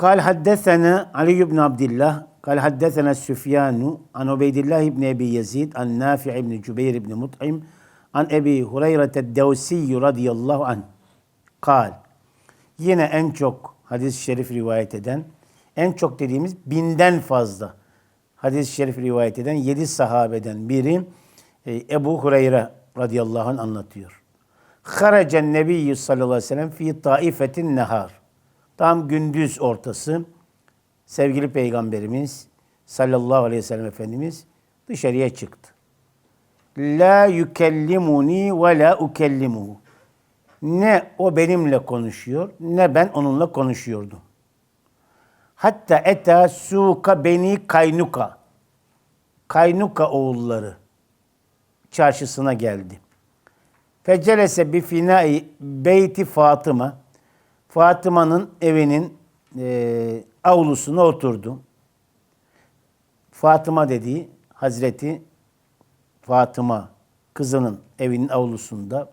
قال حدثنا علي بن عبد الله قال حدثنا سفيان عن عبيد الله بن ابي يزيد عن نافع بن جبير بن مطعم عن ابي هريره الدوسي رضي الله عنه قال yine en çok hadis-i şerif rivayet eden en çok dediğimiz binden fazla hadis-i şerif rivayet eden yedi sahabeden biri e, Ebu Hureyre radıyallahu anh anlatıyor. Haracen Nebiyyü sallallahu aleyhi ve sellem fi taifetin nehar. Tam gündüz ortası sevgili peygamberimiz sallallahu aleyhi ve sellem efendimiz dışarıya çıktı. La yükellimuni ve la ukellimuhu. Ne o benimle konuşuyor ne ben onunla konuşuyordum. Hatta eta suka beni kaynuka. Kaynuka oğulları çarşısına geldi. Fecelese bi finai beyti Fatıma. Fatıma'nın evinin e, avlusuna oturdu. Fatıma dediği Hazreti Fatıma kızının evinin avlusunda.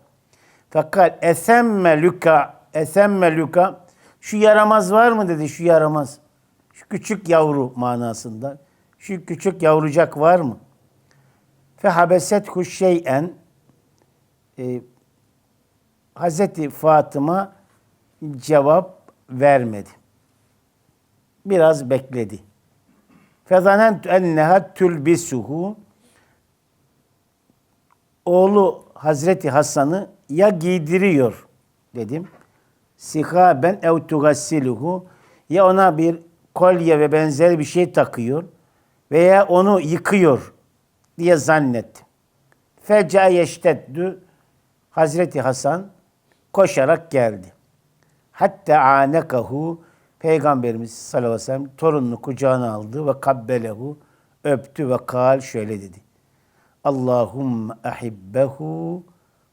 Fakat esemme lüka, esemme lüka, şu yaramaz var mı dedi, şu yaramaz. Şu küçük yavru manasında. Şu küçük yavrucak var mı? Fehabesethu şeyen, e, Hazreti Fatıma cevap vermedi. Biraz bekledi. Fezanentu enneha tülbisuhu oğlu Hazreti Hasan'ı ya giydiriyor dedim. Sihaben ev tugassiluhu ya ona bir kolye ve benzeri bir şey takıyor veya onu yıkıyor diye zannettim. Feca yeşteddü Hazreti Hasan koşarak geldi. Hatta anekahu Peygamberimiz sallallahu aleyhi ve sellem torununu kucağına aldı ve kabbelehu öptü ve kal şöyle dedi. Allahümme ahibbehu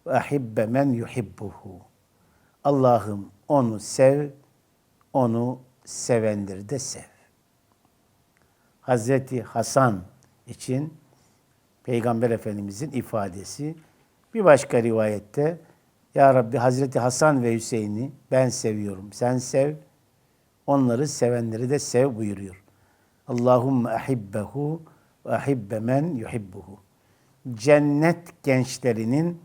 ve ahibbe men yuhibbuhu. Allah'ım onu sev, onu sevendir de sev. Hazreti Hasan için Peygamber Efendimizin ifadesi. Bir başka rivayette Ya Rabbi Hazreti Hasan ve Hüseyin'i ben seviyorum. Sen sev, onları sevenleri de sev buyuruyor. Allahümme ahibbehu ve ahibbe men yuhibbuhu. Cennet gençlerinin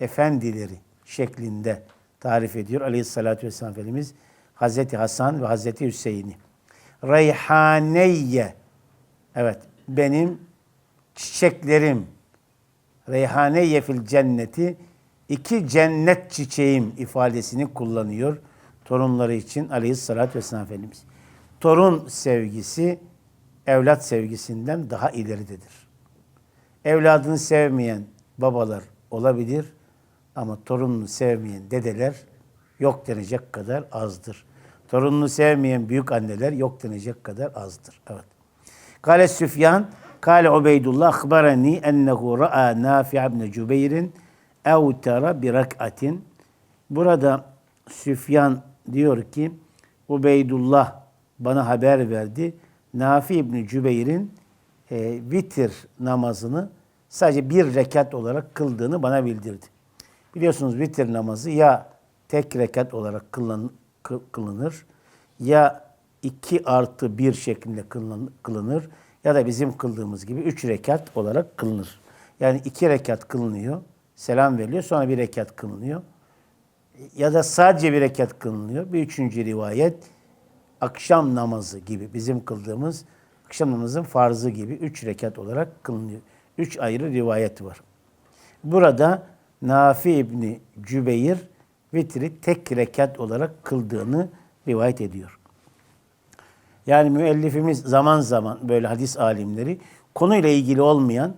efendileri şeklinde tarif ediyor Aleyhisselatü Vesselam Efendimiz Hazreti Hasan ve Hazreti Hüseyin'i. Reyhaneyye evet benim çiçeklerim Reyhaneyye fil cenneti iki cennet çiçeğim ifadesini kullanıyor torunları için Aleyhisselatü Vesselam Efendimiz. Torun sevgisi evlat sevgisinden daha ileridedir. Evladını sevmeyen babalar olabilir ama torununu sevmeyen dedeler yok denecek kadar azdır. Torununu sevmeyen büyük anneler yok denecek kadar azdır. Evet. Kale Süfyan, kale Ubeydullah, akhbarani ennehu ra'a Nafi' ibn Cübeyr'in evtera bir rak'atin. Burada Süfyan diyor ki, Ubeydullah bana haber verdi. Nafi İbni Cübeyr'in e, vitir namazını sadece bir rekat olarak kıldığını bana bildirdi. Biliyorsunuz vitir namazı ya tek rekat olarak kılın, kı- kılınır ya iki artı bir şeklinde kılın- kılınır ya da bizim kıldığımız gibi üç rekat olarak kılınır. Yani iki rekat kılınıyor, selam veriliyor, sonra bir rekat kılınıyor. Ya da sadece bir rekat kılınıyor. Bir üçüncü rivayet akşam namazı gibi bizim kıldığımız akşam namazın farzı gibi üç rekat olarak kılınıyor. Üç ayrı rivayet var. Burada Nafi İbni Cübeyr vitri tek rekat olarak kıldığını rivayet ediyor. Yani müellifimiz zaman zaman böyle hadis alimleri konuyla ilgili olmayan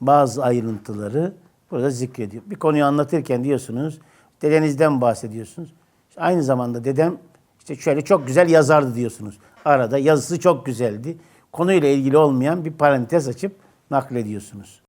bazı ayrıntıları burada zikrediyor. Bir konuyu anlatırken diyorsunuz, dedenizden bahsediyorsunuz. İşte aynı zamanda dedem işte şöyle çok güzel yazardı diyorsunuz. Arada yazısı çok güzeldi. Konuyla ilgili olmayan bir parantez açıp naklediyorsunuz.